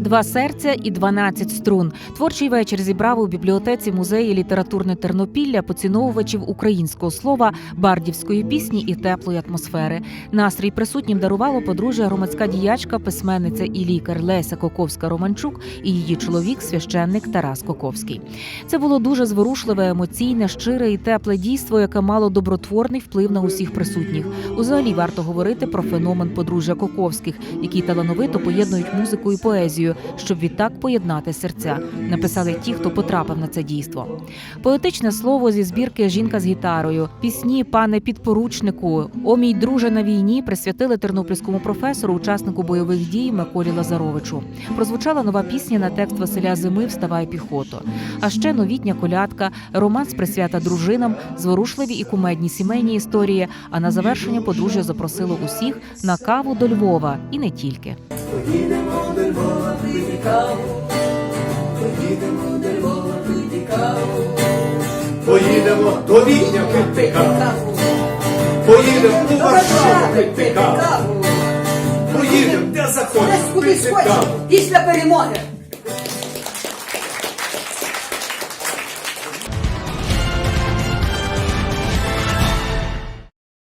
Два серця і 12 струн. Творчий вечір зібрав у бібліотеці музеї літературне Тернопілля поціновувачів українського слова, бардівської пісні і теплої атмосфери. Настрій присутнім дарувало подружжя громадська діячка, письменниця і лікар Леся Коковська Романчук і її чоловік, священник Тарас Коковський. Це було дуже зворушливе, емоційне, щире і тепле дійство, яке мало добротворний вплив на усіх присутніх. Узагалі варто говорити про феномен подружжя Коковських, які талановито поєднують музику і поезію, щоб відтак поєднати серця. Написали ті, хто потрапив на це дійство. Поетичне слово зі збірки Жінка з гітарою, пісні пане підпоручнику, О мій друже на війні присвятили тернопільському професору, учаснику бойових дій Миколі Лазаровичу. Прозвучала нова пісня на текст Василя Зими Вставай піхото. А ще новітня колядка, романс присвята дружинам, зворушливі і кумедні сімейні історії. А на завершення подружжя запросило усіх на каву до Львова і не тільки. Поїдемо до Львова каву, поїдемо до Львова пити каву, Поїдемо до Відня пити каву, поїдемо до Варшави пити каву, поїдемо де захочеш пити каву. після перемоги.